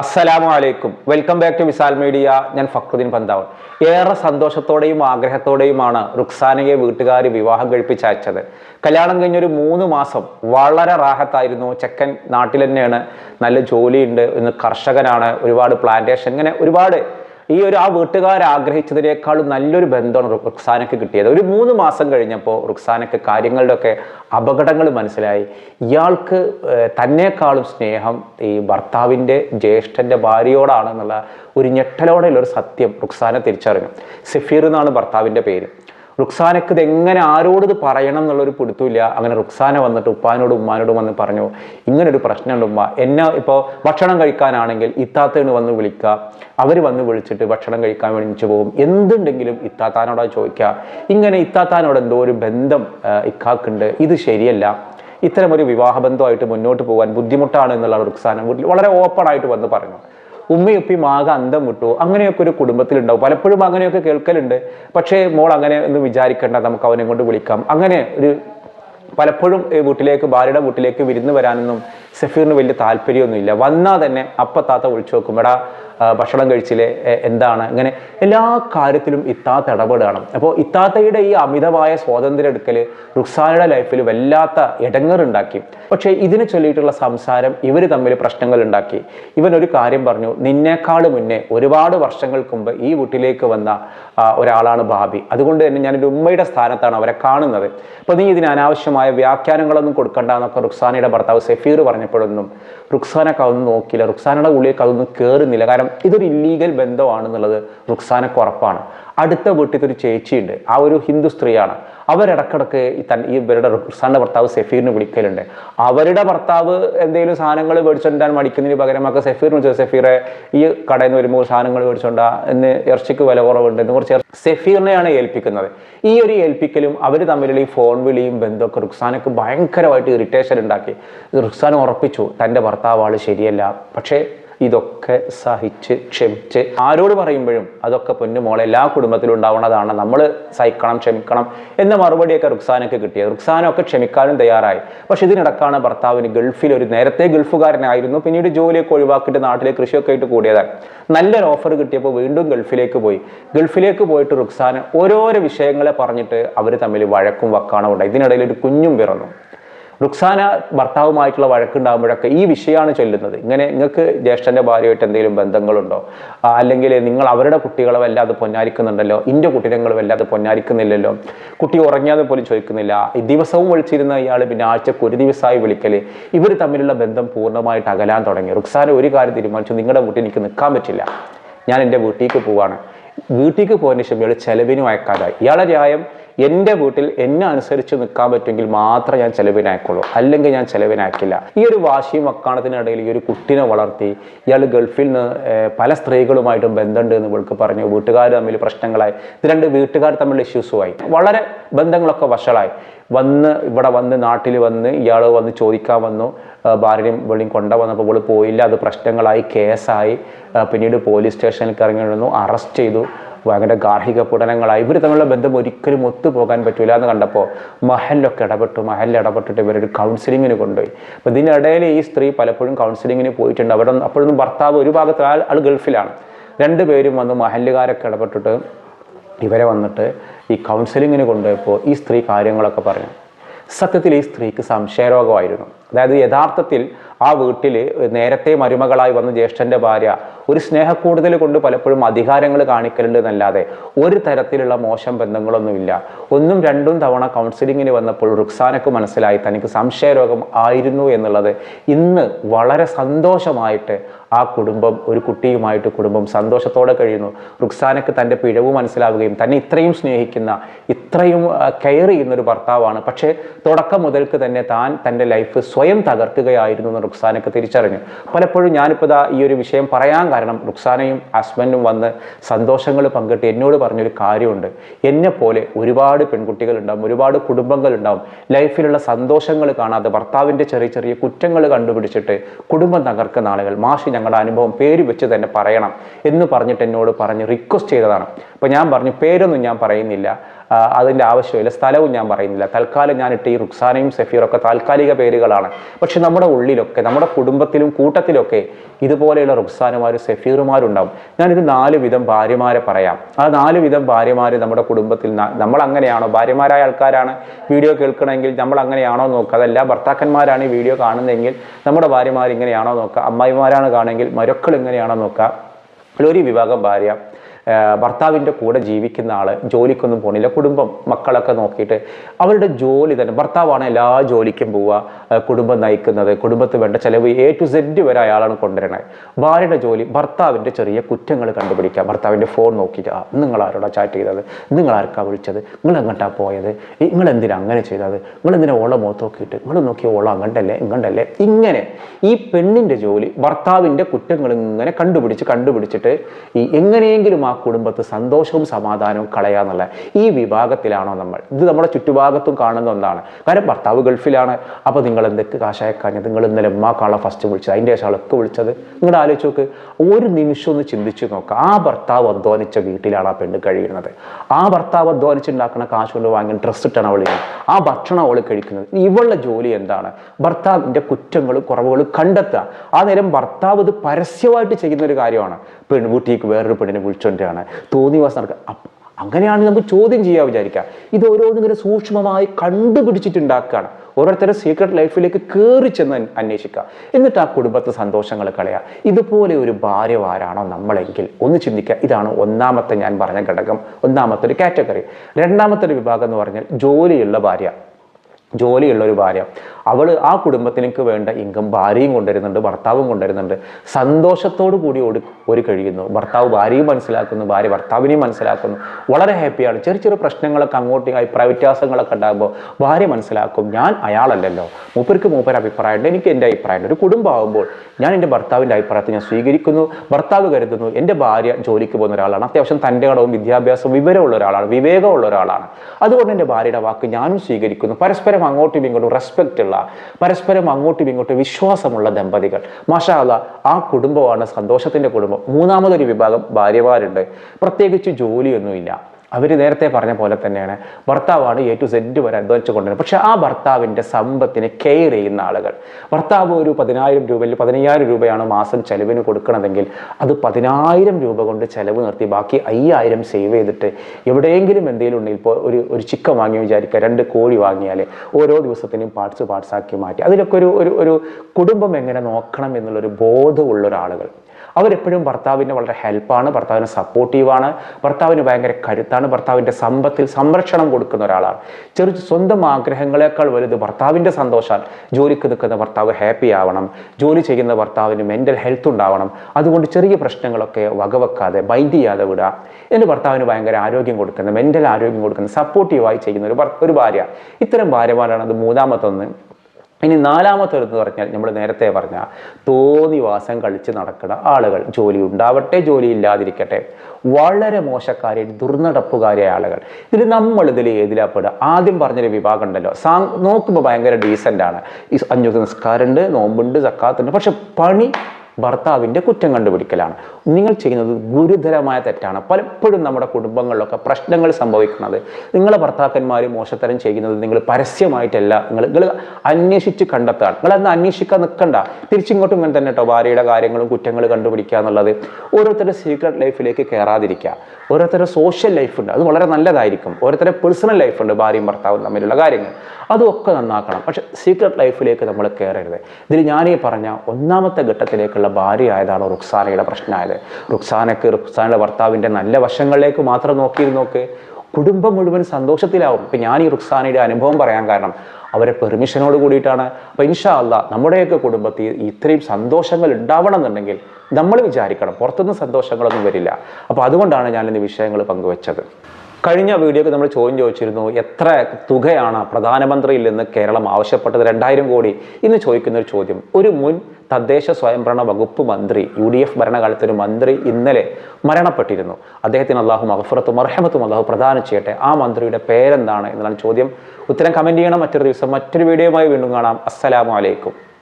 അസ്സലാമു അലൈക്കും. Welcome back to Visal media ഞാൻ ഫക്രുദ്ദീൻ പന്താവൻ ഏറെ സന്തോഷത്തോടെയും ആഗ്രഹത്തോടെയുമാണ് റുക്സാനയെ വീട്ടുകാർ വിവാഹം കഴിപ്പിച്ചയച്ചത് കല്യാണം കഴിഞ്ഞൊരു മൂന്ന് മാസം വളരെ റാഹത്തായിരുന്നു. ചെക്കൻ നാട്ടിൽ തന്നെയാണ്. നല്ല ജോലിയുണ്ട്. ഇന്ന് കർഷകനാണ്. ഒരുപാട് പ്ലാന്റേഷൻ ഇങ്ങനെ ഒരുപാട് ഈ ഒരു ആ വീട്ടുകാർ ആഗ്രഹിച്ചതിനേക്കാളും നല്ലൊരു ബന്ധമാണ് റുക്സാനക്ക് കിട്ടിയത്. ഒരു മൂന്ന് മാസം കഴിഞ്ഞപ്പോൾ റുക്സാനക്ക് കാര്യങ്ങളുടെയൊക്കെ അപകടങ്ങൾ മനസ്സിലായി. ഇയാൾക്ക് തന്നെക്കാളും സ്നേഹം ഈ ഭർത്താവിന്റെ ജ്യേഷ്ഠന്റെ ഭാര്യയോടാണെന്നുള്ള ഒരു ഞെട്ടലോടെയുള്ള ഒരു സത്യം റുക്സാന തിരിച്ചറിഞ്ഞു. സഫീർ എന്നാണ് ഭർത്താവിന്റെ പേര്. റുക്സാനക്ക് ഇത് എങ്ങനെ ആരോട് ഇത് പറയണം എന്നുള്ളൊരു പിടുത്തമില്ല അങ്ങനെ റുക്സാന വന്നിട്ട് ഉപ്പാനോടും ഉമ്മാനോടും വന്ന് പറഞ്ഞു ഇങ്ങനൊരു പ്രശ്നമുണ്ട് ഉമ്മ. എന്നെ ഇപ്പോൾ ഭക്ഷണം കഴിക്കാനാണെങ്കിൽ ഇത്താത്തേണ് വന്ന് വിളിക്കുക അവർ വന്ന് വിളിച്ചിട്ട് ഭക്ഷണം കഴിക്കാൻ വേണ്ടി പോകും. എന്തുണ്ടെങ്കിലും ഇത്താത്താനോടാ ചോദിക്കുക ഇങ്ങനെ ഇത്താത്താനോട് എന്തോ ഒരു ബന്ധം ഇക്കാക്കുണ്ട്. ഇത് ശരിയല്ല. ഇത്തരം ഒരു വിവാഹബന്ധമായിട്ട് മുന്നോട്ട് പോകാൻ ബുദ്ധിമുട്ടാണ് എന്നുള്ള റുക്സാന. വളരെ ഓപ്പൺ ആയിട്ട് വന്ന് പറഞ്ഞു. ഉമ്മയും ഉപ്പയും ആകെ അന്തം വിട്ടു. അങ്ങനെയൊക്കെ ഒരു കുടുംബത്തിൽ ഉണ്ടാവും പലപ്പോഴും അങ്ങനെയൊക്കെ കേൾക്കലുണ്ട്. പക്ഷേ മോൾ അങ്ങനെ ഒന്ന് വിചാരിക്കേണ്ട. നമുക്ക് അവനെ കൊണ്ട് വിളിക്കാം. അങ്ങനെ ഒരു പലപ്പോഴും വീട്ടിലേക്ക് ഭാര്യയുടെ വീട്ടിലേക്ക് വിരുന്ന് വരാനൊന്നും സഫീറിന് വലിയ താല്പര്യമൊന്നുമില്ല. വന്നാൽ തന്നെ അപ്പ താത്ത വിളിച്ചു നോക്കും എടാ ഭക്ഷണം കഴിച്ചില്ലേ? എന്താണ്? ഇങ്ങനെ എല്ലാ കാര്യത്തിലും ഇത്താത്ത ഇടപെടുകയാണ് അപ്പോൾ ഇത്താത്തയുടെ ഈ അമിതമായ സ്വാതന്ത്ര്യം എടുക്കൽ റുക്സാനയുടെ ലൈഫിൽ വല്ലാത്ത ഇടങ്ങറുണ്ടാക്കി പക്ഷേ ഇതിനെ ചൊല്ലിയിട്ടുള്ള സംസാരം ഇവർ തമ്മിൽ പ്രശ്നങ്ങൾ ഉണ്ടാക്കി. ഇവൻ ഒരു കാര്യം പറഞ്ഞു നിന്നേക്കാൾ മുന്നേ ഒരുപാട് വർഷങ്ങൾക്ക് മുമ്പ് ഈ വീട്ടിലേക്ക് വന്ന ഒരാളാണ് ബാബി അതുകൊണ്ട് തന്നെ ഞാനൊരു ഉമ്മയുടെ സ്ഥാനത്താണ് അവരെ കാണുന്നത്. അപ്പോൾ നീ ഇതിന് അനാവശ്യമായ വ്യാഖ്യാനങ്ങളൊന്നും കൊടുക്കണ്ട എന്നൊക്കെ റുക്സാനയുടെ ഭർത്താവ് സഫീർ പറഞ്ഞപ്പോഴൊന്നും റുക്സാന അതൊന്നും നോക്കിയില്ല. റുക്സാനയുടെ ഉള്ളിൽ അതൊന്നും കയറുന്നില്ല കാരണം ഇതൊരു ഇല്ലീഗൽ ബന്ധമാണെന്നുള്ളത് റുക്സാനക്ക് ഉറപ്പാണ്. അടുത്ത വീട്ടിൽ ഒരു ചേച്ചിയുണ്ട്. ആ ഒരു ഹിന്ദു സ്ത്രീയാണ്. അവരിടക്കിടക്ക് ഈ തൻ ഈ ഇവരുടെ റുക്സാന്റെ ഭർത്താവ് സഫീറിനെ വിളിക്കലുണ്ട്. അവരുടെ ഭർത്താവ് എന്തെങ്കിലും സാധനങ്ങൾ മേടിച്ചോണ്ടാൻ മടിക്കുന്നതിന് പകരം പകരമൊക്കെ സഫീർ വിളിച്ചത്. സെഫീറെ ഈ കടയിൽ നിന്ന് വരുമ്പോൾ സാധനങ്ങൾ മേടിച്ചോണ്ടാ എന്ന് ഇറച്ചിക്ക് വില കുറവുണ്ട് എന്ന് കുറച്ച് സഫീറിനെയാണ് ഏൽപ്പിക്കുന്നത്. ഈ ഒരു ഏൽപ്പിക്കലും അവർ തമ്മിലുള്ള ഈ ഫോൺ വിളിയും ബന്ധമൊക്കെ റുക്സാനക്ക് ഭയങ്കരമായിട്ട് ഇറിറ്റേഷൻ ഉണ്ടാക്കി. റുക്സാൻ ഉറപ്പിച്ചു തന്റെ ഭർത്താവ് ആൾ ശരിയല്ല. പക്ഷേ ഇതൊക്കെ സഹിച്ച് ക്ഷമിച്ച് ആരോട് പറയുമ്പോഴും അതൊക്കെ പൊന്നു മോളെ എല്ലാ കുടുംബത്തിലും ഉണ്ടാവുന്നതാണ് നമ്മൾ സഹിക്കണം ക്ഷമിക്കണം എന്ന മറുപടിയൊക്കെ റുക്സാനൊക്കെ കിട്ടിയത് റുക്സാനൊക്കെ ക്ഷമിക്കാനും തയ്യാറായി. പക്ഷെ ഇതിനിടക്കാണ് ഭർത്താവിന് ഗൾഫിൽ ഒരു നേരത്തെ ഗൾഫുകാരനായിരുന്നു. പിന്നീട് ജോലിയൊക്കെ ഒഴിവാക്കിയിട്ട് നാട്ടിലെ കൃഷിയൊക്കെ ആയിട്ട് കൂടിയതാണ്. നല്ലൊരു ഓഫർ കിട്ടിയപ്പോൾ വീണ്ടും ഗൾഫിലേക്ക് പോയി. ഗൾഫിലേക്ക് പോയിട്ട് റുക്സാന ഓരോരോ വിഷയങ്ങളെ പറഞ്ഞിട്ട് അവർ തമ്മിൽ വഴക്കും വക്കാണോ ഉണ്ടായി. ഇതിനിടയിൽ ഒരു കുഞ്ഞും പിറന്നു. റുക്സാന ഭർത്താവുമായിട്ടുള്ള വഴക്കുണ്ടാകുമ്പോഴൊക്കെ ഈ വിഷയമാണ് ചൊല്ലുന്നത്. ഇങ്ങനെ നിങ്ങൾക്ക് ജ്യേഷ്ഠന്റെ ഭാര്യയായിട്ട് എന്തെങ്കിലും ബന്ധങ്ങളുണ്ടോ? അല്ലെങ്കിൽ നിങ്ങൾ അവരുടെ കുട്ടികളെ വല്ലാതെ പൊന്നാരിക്കുന്നുണ്ടല്ലോ? ഇന്റെ കുട്ടികൾ വല്ലാതെ പൊന്നാരിക്കുന്നില്ലല്ലോ? കുട്ടി ഉറങ്ങിയാതെ പോലും ചോദിക്കുന്നില്ല. ദിവസവും വിളിച്ചിരുന്ന ഇയാൾ പിന്നെ ആഴ്ചക്ക് ഒരു ദിവസമായി വിളിക്കൽ ഇവർ തമ്മിലുള്ള ബന്ധം പൂർണമായിട്ട് അകലാൻ തുടങ്ങി. റുക്സാന ഒരു കാര്യം തീരുമാനിച്ചു. നിങ്ങളുടെ വീട്ടിൽ എനിക്ക് നിൽക്കാൻ പറ്റില്ല. ഞാൻ എന്റെ വീട്ടിലേക്ക് പോവാണ്. വീട്ടിലേക്ക് പോയതിന് ശേഷം ഇയാൾ ചെലവിനും അയക്കാതായി. ഇയാളെ ന്യായം എന്റെ വീട്ടിൽ എന്നെ അനുസരിച്ച് നിൽക്കാൻ പറ്റുമെങ്കിൽ മാത്രമേ ഞാൻ ചെലവിനാക്കുള്ളൂ അല്ലെങ്കിൽ ഞാൻ ചെലവിനാക്കില്ല. ഈ ഒരു വാശിയും അക്കാണത്തിനിടയിൽ ഈ ഒരു കുട്ടിനെ വളർത്തി ഇയാൾ ഗൾഫിൽ നിന്ന് പല സ്ത്രീകളുമായിട്ടും ബന്ധമുണ്ട് എന്ന് ഇവൾക്ക് പറഞ്ഞു. വീട്ടുകാർ തമ്മിൽ പ്രശ്നങ്ങളായി. ഇത് രണ്ട് വീട്ടുകാർ തമ്മിലുള്ള ഇഷ്യൂസുമായി വളരെ ബന്ധങ്ങളൊക്കെ വഷളായി. വന്ന് ഇവിടെ വന്ന് നാട്ടിൽ വന്ന് ഇയാൾ വന്ന് ചോദിക്കാൻ വന്നു. ഭാര്യയും വെളിയും കൊണ്ടുവന്നപ്പോൾ ഇവൾ പോയില്ല. അത് പ്രശ്നങ്ങളായി കേസായി. പിന്നീട് പോലീസ് സ്റ്റേഷനിൽ ഇറങ്ങി അറസ്റ്റ് ചെയ്തു. ഭയങ്കര ഗാർഹിക പീഡനങ്ങളായി ഇവർ തമ്മിലുള്ള ബന്ധം ഒരിക്കലും ഒത്തുപോകാൻ പറ്റില്ല എന്ന് കണ്ടപ്പോൾ മഹലിലൊക്കെ ഇടപെട്ടു. മഹലിൽ ഇടപെട്ടിട്ട് ഇവരൊരു കൗൺസിലിങ്ങിന് കൊണ്ടുപോയി. അപ്പോൾ ഇതിനിടയിൽ ഈ സ്ത്രീ പലപ്പോഴും കൗൺസിലിങ്ങിന് പോയിട്ടുണ്ട്. അവിടെ അപ്പോഴൊന്നും ഭർത്താവ് ഒരു ഭാഗത്ത് ആൾ ആൾ ഗൾഫിലാണ്. രണ്ടുപേരും വന്ന് മഹല്ലുകാരൊക്കെ ഇടപെട്ടിട്ട് ഇവരെ വന്നിട്ട് ഈ കൗൺസിലിങ്ങിന് കൊണ്ടുപോയപ്പോൾ ഈ സ്ത്രീ കാര്യങ്ങളൊക്കെ പറഞ്ഞു. സത്യത്തിൽ ഈ സ്ത്രീക്ക് സംശയരോഗമായിരുന്നു. അതായത് യഥാർത്ഥത്തിൽ ആ വീട്ടിൽ നേരത്തെ മരുമകളായി വന്ന ജ്യേഷ്ഠന്റെ ഭാര്യ ഒരു സ്നേഹക്കൂടുതൽ കൊണ്ട് പലപ്പോഴും അധികാരങ്ങൾ കാണിക്കലുണ്ട് എന്നല്ലാതെ ഒരു തരത്തിലുള്ള മോശം ബന്ധങ്ങളൊന്നുമില്ല. ഒന്നും രണ്ടും തവണ കൗൺസിലിങ്ങിന് വന്നപ്പോൾ റുക്സാനക്ക് മനസ്സിലായി തനിക്ക് സംശയരോഗം ആയിരുന്നു എന്നുള്ളത്. ഇന്ന് വളരെ സന്തോഷമായിട്ട് ആ കുടുംബം ഒരു കുട്ടിയുമായിട്ട് കുടുംബം സന്തോഷത്തോടെ കഴിയുന്നു. റുക്സാനക്ക് തന്റെ പിഴവ് മനസ്സിലാവുകയും തന്നെ ഇത്രയും സ്നേഹിക്കുന്ന ഇത്രയും കെയർ ചെയ്യുന്ന ഒരു ഭർത്താവാണ്. പക്ഷേ തുടക്കം മുതൽക്ക് തന്നെ താൻ തന്റെ ലൈഫ് സ്വയം തകർക്കുകയായിരുന്നു എന്ന് റുക്സാനക്ക് തിരിച്ചറിഞ്ഞു. പലപ്പോഴും ഞാനിപ്പോൾ ഇതാ ഈ ഒരു വിഷയം പറയാൻ കാരണം റുക്സാനയും ഹസ്ബൻഡും വന്ന് സന്തോഷങ്ങൾ പങ്കിട്ട് എന്നോട് പറഞ്ഞൊരു കാര്യമുണ്ട്. എന്നെപ്പോലെ ഒരുപാട് പെൺകുട്ടികൾ ഉണ്ടാവും ഒരുപാട് കുടുംബങ്ങൾ കുടുംബങ്ങളുണ്ടാവും. ലൈഫിലുള്ള സന്തോഷങ്ങൾ കാണാതെ ഭർത്താവിന്റെ ചെറിയ ചെറിയ കുറ്റങ്ങൾ കണ്ടുപിടിച്ചിട്ട് കുടുംബം തകർക്കുന്ന ആളുകൾ മാഷി ഞങ്ങളുടെ അനുഭവം പേര് വെച്ച് തന്നെ പറയണം എന്ന് പറഞ്ഞിട്ട് എന്നോട് പറഞ്ഞ് റിക്വസ്റ്റ് ചെയ്തതാണ്. അപ്പോൾ ഞാൻ പറഞ്ഞു പേരൊന്നും ഞാൻ പറയുന്നില്ല. അതിന്റെ ആവശ്യമില്ല. സ്ഥലവും ഞാൻ പറയുന്നില്ല. തൽക്കാലം ഞാനിട്ട് ഈ റുക്സാനയും ഒക്കെ താൽക്കാലിക പേരുകളാണ്. പക്ഷെ നമ്മുടെ ഉള്ളിലൊക്കെ നമ്മുടെ കുടുംബത്തിലും കൂട്ടത്തിലൊക്കെ ഇതുപോലെയുള്ള റുക്സാനുമാരും സഫീറുമാരും ഉണ്ടാവും ഞാനൊരു നാല് വിധം ഭാര്യമാരെ പറയാം. ആ നാല് വിധം ഭാര്യമാർ നമ്മുടെ കുടുംബത്തിൽ നമ്മൾ അങ്ങനെയാണോ ഭാര്യമാരായ ആൾക്കാരാണ് വീഡിയോ കേൾക്കണമെങ്കിൽ നമ്മൾ അങ്ങനെയാണോ നോക്കുക? അതല്ല ഭർത്താക്കന്മാരാണ് ഈ വീഡിയോ കാണുന്നതെങ്കിൽ നമ്മുടെ ഭാര്യമാർ ഇങ്ങനെയാണോ നോക്കുക? അമ്മായിമാരാണ് കാണുമെങ്കിൽ മരക്കൾ എങ്ങനെയാണോ നോക്കുക? ഒരു വിഭാഗം ഭാര്യ. ഭർത്താവിന്റെ കൂടെ ജീവിക്കുന്ന ആൾ ജോലിക്കൊന്നും പോണില്ല കുടുംബം മക്കളൊക്കെ നോക്കിയിട്ട് അവരുടെ ജോലി തന്നെ ഭർത്താവാണ് എല്ലാ ജോലിക്കും പോവുക കുടുംബം നയിക്കുന്നത് കുടുംബത്തിൽ വേണ്ട ചിലവ് എ ടു സെഡ് വരെ അയാളാണ് കൊണ്ടുവരണത് ഭാര്യയുടെ ജോലി ഭർത്താവിന്റെ ചെറിയ കുറ്റങ്ങൾ കണ്ടുപിടിക്കുക ഭർത്താവിന്റെ ഫോൺ നോക്കിയിട്ട് ആ നിങ്ങൾ ആരോടാ ചാറ്റ് ചെയ്തത്? നിങ്ങൾ ആർക്കാ വിളിച്ചത്? നിങ്ങൾ എങ്ങോട്ടാ പോയത്? നിങ്ങൾ എന്തിനാ അങ്ങനെ ചെയ്തത്? നിങ്ങൾ എന്തിനാ ഓള മുഖത്ത് നോക്കിയിട്ട്? നിങ്ങൾ നോക്കിയ ഓള അങ്ങണ്ടല്ലേ ഇങ്ങണ്ടല്ലേ? ഇങ്ങനെ ഈ പെണ്ണിന്റെ ജോലി ഭർത്താവിന്റെ കുറ്റങ്ങൾ ഇങ്ങനെ കണ്ടുപിടിച്ച് കണ്ടുപിടിച്ചിട്ട് ഈ എങ്ങനെയെങ്കിലും ആ കുടുംബത്ത് സന്തോഷവും സമാധാനവും കളയാന്നുള്ള ഈ വിഭാഗത്തിലാണോ നമ്മൾ. ഇത് നമ്മുടെ ചുറ്റുഭാഗത്തും കാണുന്ന ഒന്നാണ്. കാരണം ഭർത്താവ് ഗൾഫിലാണ്. അപ്പോൾ നിങ്ങൾ എന്തൊക്കെ കാശായക്കാഞ്ഞ് നിങ്ങൾ ഇന്നലെ ഉമ്മാക്കാളെ ഫസ്റ്റ് വിളിച്ചത്. അതിന്റെ ശേഷം വിളിച്ചത്. നിങ്ങൾ ആലോചിച്ച് നോക്ക്. ഒരു നിമിഷം ഒന്ന് ചിന്തിച്ചു നോക്കുക ആ ഭർത്താവ് അധ്വാനിച്ച വീട്ടിലാണ് ആ പെണ്ണ് കഴിയുന്നത്. ആ ഭർത്താവ് അധ്വാനിച്ചുണ്ടാക്കുന്ന കാശ് കൊണ്ട് വാങ്ങി ഡ്രസ്സ് ഇട്ടാണ് അവൾ ആ ഭക്ഷണം അവൾ കഴിക്കുന്നത്. ഇവളുടെ ജോലി എന്താണ്? ഭർത്താവിന്റെ കുറ്റങ്ങളും കുറവുകളും കണ്ടെത്തുക. ആ നേരം ഭർത്താവ് ഇത് പരസ്യമായിട്ട് ചെയ്യുന്ന ഒരു കാര്യമാണ്. പെൺകുട്ടിക്ക് വേറൊരു പെണ്ണിനെ വിളിച്ചോണ്ടാണ് തോന്നിവാസം നടക്കുക അങ്ങനെയാണ് അങ്ങനെയാണെങ്കിൽ നമുക്ക് ചോദ്യം ചെയ്യാൻ വിചാരിക്കാം. ഇത് ഓരോന്നും ഇങ്ങനെ സൂക്ഷ്മമായി കണ്ടുപിടിച്ചിട്ടുണ്ടാക്കുകയാണ് ഓരോരുത്തരുടെ സീക്രട്ട് ലൈഫിലേക്ക് കയറി ചെന്ന് അന്വ- അന്വേഷിക്കുക എന്നിട്ട് ആ കുടുംബത്തെ സന്തോഷങ്ങൾ കളയുക ഇതുപോലെ ഒരു ഭാര്യ ആരാണോ നമ്മളെങ്കിൽ? ഒന്ന് ചിന്തിക്കുക ഇതാണ് ഒന്നാമത്തെ ഞാൻ പറഞ്ഞ ഘടകം. ഒന്നാമത്തെ ഒരു കാറ്റഗറി രണ്ടാമത്തെ ഒരു വിഭാഗം എന്ന് പറഞ്ഞാൽ ജോലിയുള്ള ഭാര്യ. ജോലിയുള്ള ഒരു ഭാര്യ. അവൾ ആ കുടുംബത്തിലേക്ക് വേണ്ട ഇൻകം ഭാര്യയും കൊണ്ടുവരുന്നുണ്ട് ഭർത്താവും കൊണ്ടുവരുന്നുണ്ട്. സന്തോഷത്തോടു കൂടി ഓടി ഒരു കഴിയുന്നു. ഭർത്താവ് ഭാര്യയും മനസ്സിലാക്കുന്നു ഭാര്യ ഭർത്താവിനെയും മനസ്സിലാക്കുന്നു. വളരെ ഹാപ്പിയാണ് ചെറിയ ചെറിയ പ്രശ്നങ്ങളൊക്കെ അങ്ങോട്ടും അഭിപ്രായ വ്യത്യാസങ്ങളൊക്കെ ഉണ്ടാകുമ്പോൾ ഭാര്യ മനസ്സിലാക്കും ഞാൻ അയാളല്ലല്ലോ. മൂപ്പർക്ക് മൂപ്പര അഭിപ്രായമുണ്ട് എനിക്ക് എന്റെ അഭിപ്രായമുണ്ട്. ഒരു കുടുംബമാകുമ്പോൾ ഞാൻ എന്റെ ഭർത്താവിന്റെ അഭിപ്രായത്തെ ഞാൻ സ്വീകരിക്കുന്നു. ഭർത്താവ് കരുതുന്നു എന്റെ ഭാര്യ ജോലിക്ക് പോകുന്ന ഒരാളാണ്. അത്യാവശ്യം തന്റെ കടവും വിദ്യാഭ്യാസവും വിവരമുള്ള ഒരാളാണ് വിവേകമുള്ള ഒരാളാണ്. അതുകൊണ്ട് എന്റെ ഭാര്യയുടെ വാക്ക് ഞാനും സ്വീകരിക്കുന്നു. പരസ്പരം അങ്ങോട്ടും ഇങ്ങോട്ടും റെസ്പെക്റ്റ് ഉള്ള പരസ്പരം അങ്ങോട്ടും ഇങ്ങോട്ടും വിശ്വാസമുള്ള ദമ്പതികൾ. മാഷാ അല്ലാ ആ കുടുംബമാണ് സന്തോഷത്തിന്റെ കുടുംബം. മൂന്നാമതൊരു വിഭാഗം ഭാര്യമാരുണ്ട്. പ്രത്യേകിച്ച് ജോലിയൊന്നുമില്ല. അവർ നേരത്തെ പറഞ്ഞ പോലെ തന്നെയാണ്. ഭർത്താവാണ് എ ടു സെഡ് വരെ അധ്വാനിച്ചു കൊണ്ടുവരുന്നത്. പക്ഷേ ആ ഭർത്താവിന്റെ സമ്പത്തിനെ കെയർ ചെയ്യുന്ന ആളുകൾ. ഭർത്താവ് ഒരു പതിനായിരം രൂപയിൽ പതിനയ്യായിരം രൂപയാണ് മാസം ചെലവിന് കൊടുക്കണമെങ്കിൽ അത് പതിനായിരം രൂപ കൊണ്ട് ചെലവ് നിർത്തി ബാക്കി അയ്യായിരം സേവ് ചെയ്തിട്ട് എവിടെയെങ്കിലും എന്തെങ്കിലും ഉണ്ടെങ്കിൽ ഇപ്പോൾ ഒരു ഒരു ചിക്കൻ വാങ്ങി വിചാരിക്കുക. രണ്ട് കോഴി വാങ്ങിയാൽ ഓരോ ദിവസത്തിനും പാർട്സ് പാർട്സാക്കി മാറ്റി. അതിലൊക്കെ ഒരു ഒരു കുടുംബം എങ്ങനെ നോക്കണം എന്നുള്ളൊരു ബോധമുള്ള ഒരാളുകൾ. അവരെപ്പോഴും ഭർത്താവിന് വളരെ ഹെൽപ്പാണ് ഭർത്താവിന് സപ്പോർട്ടീവാണ് ഭർത്താവിന് ഭയങ്കര കരുത്താണ് ഭർത്താവിന്റെ സമ്പത്തിൽ സംരക്ഷണം കൊടുക്കുന്ന ഒരാളാണ്. ചെറു സ്വന്തം ആഗ്രഹങ്ങളെക്കാൾ വലുത് ഭർത്താവിന്റെ സന്തോഷമാണ് ജോലിക്ക് നിൽക്കുന്ന ഭർത്താവ് ഹാപ്പി ആവണം ജോലി ചെയ്യുന്ന ഭർത്താവിന് മെന്റൽ ഹെൽത്ത് ഉണ്ടാവണം. അതുകൊണ്ട് ചെറിയ പ്രശ്നങ്ങളൊക്കെ വകവെക്കാതെ മൈൻഡ് ചെയ്യാതെ വിടുക. എന്റെ ഭർത്താവിന് ഭയങ്കര ആരോഗ്യം കൊടുക്കുന്ന മെന്റൽ ആരോഗ്യം കൊടുക്കുന്ന സപ്പോർട്ടീവായി ചെയ്യുന്ന ഒരു ഒരു ഭാര്യ. ഇത്തരം ഭാര്യമാരാണ് അത് മൂന്നാമത്തൊന്ന്. ഇനി നാലാമത്തെ എന്ന് പറഞ്ഞാൽ നമ്മൾ നേരത്തെ പറഞ്ഞ തോന്നിവാസം കളിച്ച് നടക്കുന്ന ആളുകൾ ജോലി ഉണ്ടാവട്ടെ ജോലി ഇല്ലാതിരിക്കട്ടെ. വളരെ മോശക്കാരി ദുർനടപ്പുകാരായ ആളുകൾ. ഇതിൽ നമ്മൾ ഇതിൽ ഏതിലാ പെടുക? ആദ്യം പറഞ്ഞൊരു വിഭാഗം ഉണ്ടല്ലോ. സാ നോക്കുമ്പോൾ ഭയങ്കര ഡീസന്റ് ആണ്. ഈ അഞ്ഞൂറ് നിസ്കാരമുണ്ട് നോമ്പുണ്ട് സക്കാത്തുണ്ട്. പക്ഷെ പണി ഭർത്താവിന്റെ കുറ്റം കണ്ടുപിടിക്കലാണ്. നിങ്ങൾ ചെയ്യുന്നത് ഗുരുതരമായ തെറ്റാണ്. പലപ്പോഴും നമ്മുടെ കുടുംബങ്ങളിലൊക്കെ പ്രശ്നങ്ങൾ സംഭവിക്കുന്നത്. നിങ്ങളെ ഭർത്താക്കന്മാർ മോശത്തരം ചെയ്യുന്നത് നിങ്ങൾ പരസ്യമായിട്ടല്ല. നിങ്ങൾ നിങ്ങൾ അന്വേഷിച്ച് കണ്ടെത്താൻ നിങ്ങൾ അന്ന് അന്വേഷിക്കാൻ നിൽക്കണ്ട. തിരിച്ചിങ്ങോട്ടും ഇങ്ങനെ തന്നെ കേട്ടോ ഭാര്യയുടെ കാര്യങ്ങളും കുറ്റങ്ങൾ കണ്ടുപിടിക്കുക എന്നുള്ളത് ഓരോരുത്തരുടെ സീക്രട്ട് ലൈഫിലേക്ക് കയറാതിരിക്കുക. ഓരോരുത്തരുടെ സോഷ്യൽ ലൈഫുണ്ട് അത് വളരെ നല്ലതായിരിക്കും. ഓരോരുത്തരുടെ പേഴ്സണൽ ലൈഫുണ്ട് ഭാര്യയും ഭർത്താവും തമ്മിലുള്ള കാര്യങ്ങൾ. അതൊക്കെ നന്നാക്കണം. പക്ഷെ സീക്രട്ട് ലൈഫിലേക്ക് നമ്മൾ കയറരുത്. ഇതിൽ ഞാനീ പറഞ്ഞ ഒന്നാമത്തെ ഘട്ടത്തിലേക്കുള്ള ഭാര്യ ആയതാണ് റുക്സാനയുടെ പ്രശ്നമായത്. റുക്സാനക്ക് റുക്സാനയുടെ ഭർത്താവിന്റെ നല്ല വശങ്ങളിലേക്ക് മാത്രം നോക്കിയിരുന്നോക്ക് കുടുംബം മുഴുവൻ സന്തോഷത്തിലാവും. ഇപ്പം ഞാൻ ഈ റുക്സാനയുടെ അനുഭവം പറയാൻ കാരണം അവരെ പെർമിഷനോട് കൂടിയിട്ടാണ്. അപ്പോൾ ഇൻഷാ അല്ല നമ്മുടെയൊക്കെ കുടുംബത്തിൽ ഇത്രയും സന്തോഷങ്ങൾ ഉണ്ടാവണം എന്നുണ്ടെങ്കിൽ നമ്മൾ വിചാരിക്കണം. പുറത്തുനിന്ന് സന്തോഷങ്ങളൊന്നും വരില്ല. അപ്പോൾ അതുകൊണ്ടാണ് ഞാൻ ഇന്ന് വിഷയങ്ങൾ പങ്കുവച്ചത്. കഴിഞ്ഞ വീഡിയോക്ക് നമ്മൾ ചോദ്യം ചോദിച്ചിരുന്നു എത്ര തുകയാണ് പ്രധാനമന്ത്രിയിൽ നിന്ന് കേരളം ആവശ്യപ്പെട്ടത്? രണ്ടായിരം കോടി. ഇന്ന് ചോദിക്കുന്ന ഒരു ചോദ്യം ഒരു മുൻ തദ്ദേശ സ്വയംഭരണ വകുപ്പ് മന്ത്രി യു ഡി എഫ് ഭരണകാലത്ത് ഒരു മന്ത്രി ഇന്നലെ മരണപ്പെട്ടിരുന്നു. അദ്ദേഹത്തിന് അള്ളാഹു മഹഫറത്തും അർഹമത്തും അള്ളാഹു പ്രദാനം ചെയ്യട്ടെ. ആ മന്ത്രിയുടെ പേരെന്താണ്? എന്നാണ് ചോദ്യം. ഉത്തരം കമന്റ് ചെയ്യണം. മറ്റൊരു ദിവസം മറ്റൊരു വീഡിയോയുമായി വീണ്ടും കാണാം. അസ്സലാമു അലൈക്കും.